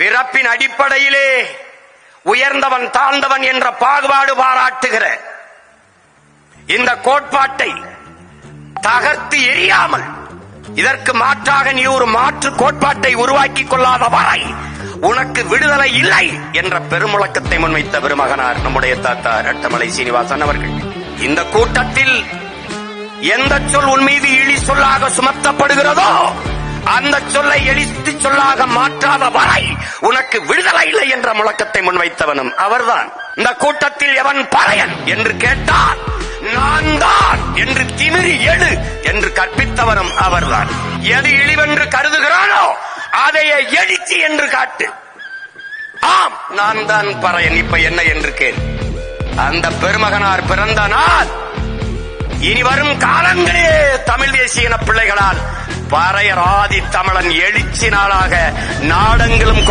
பிறப்பின் அடிப்படையிலே உயர்ந்தவன் தாழ்ந்தவன் என்ற பாகுபாடு பாராட்டுகிற இந்த கோட்பாட்டை தகர்த்து எரியாமல் இதற்கு மாற்றாக நீ ஒரு மாற்று கோட்பாட்டை உருவாக்கிக் கொள்ளாத வரை உனக்கு விடுதலை இல்லை என்ற பெருமுழக்கத்தை முன்வைத்த பெருமகனார் நம்முடைய தாத்தா ரட்டமலை சீனிவாசன் அவர்கள். இந்த கூட்டத்தில் எந்த சொல் உன் மீது இழி சொல்லாக சுமத்தப்படுகிறதோ அந்த சொல்லை எழித்து சொல்லாக மாற்றாத வரை உனக்கு விடுதலை இல்லை என்ற முழக்கத்தை முன்வைத்தவனும் அவர்தான். இந்த கூட்டத்தில் எவன் பறையன் என்று கேட்டால் நான் தான் என்று திமிரி எடு என்று கற்பித்தவனும் அவர்தான். எது இழிவென்று கருதுகிறானோ அதையே எழுச்சி என்று காட்டு. ஆம் நான் தான் பறையன். இப்ப என்ன என்று கேள். அந்த பெருமகனார் பிறந்த நாள். இனி வரும் காலங்களே தமிழ் தேசிய பிள்ளைகளால் பறையர் ஆதி தமிழன் எழுச்சி நாளாக நாடெங்கிலும்